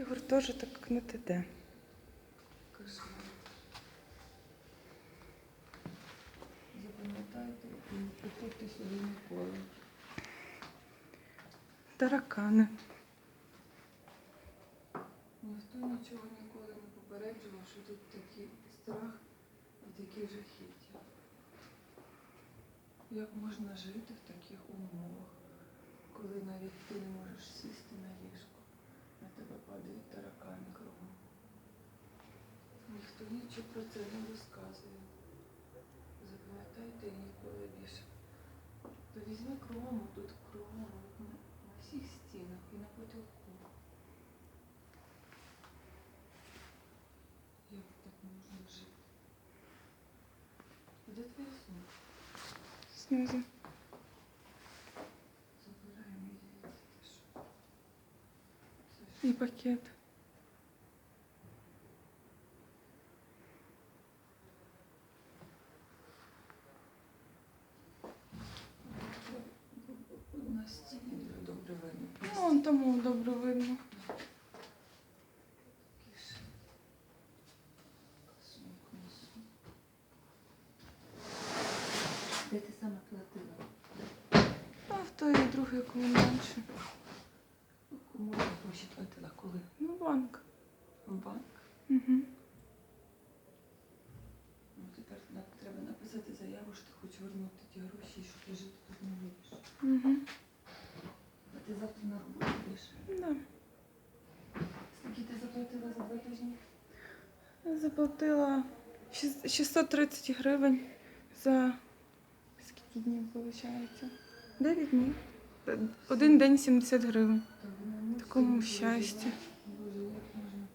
Ігор теж так не. Кошмар. Запам'ятайте і приходьте сюди ніколи. Таракани. Ніхто нічого ніколи не попереджував, що тут такий страх і такі жахіття. Як можна жити в таких умовах, коли навіть ти не можеш сісти на ліжко, на тебе падають таракани кругом. Нічого про це не розказує. Запам'ятайте ніколи більше. То візьми кругом, тут кругом, от на, на всіх стінах і на потолку. Як так можна жити? Де твоя сумка? Знизу. Забираємо її? І пакет. На стіні дуже добре видно. Ну, вон тому добре видно. Де ти саме платила? А в той і другий комендантші. Кому я гроші платила? Коли? Ну, банк. В банк? Угу. Ну, тепер треба написати заяву, що ти хочеш вернути ті гроші, що ти жити тут не будеш. Угу. Ти завтра на роботу будеш? Да. Скільки ти заплатила за два тижні? Заплатила 630 гривень за скільки днів виходить? Дев'ять днів. Один день 70 гривень. Такому щастя. Боже, як можна.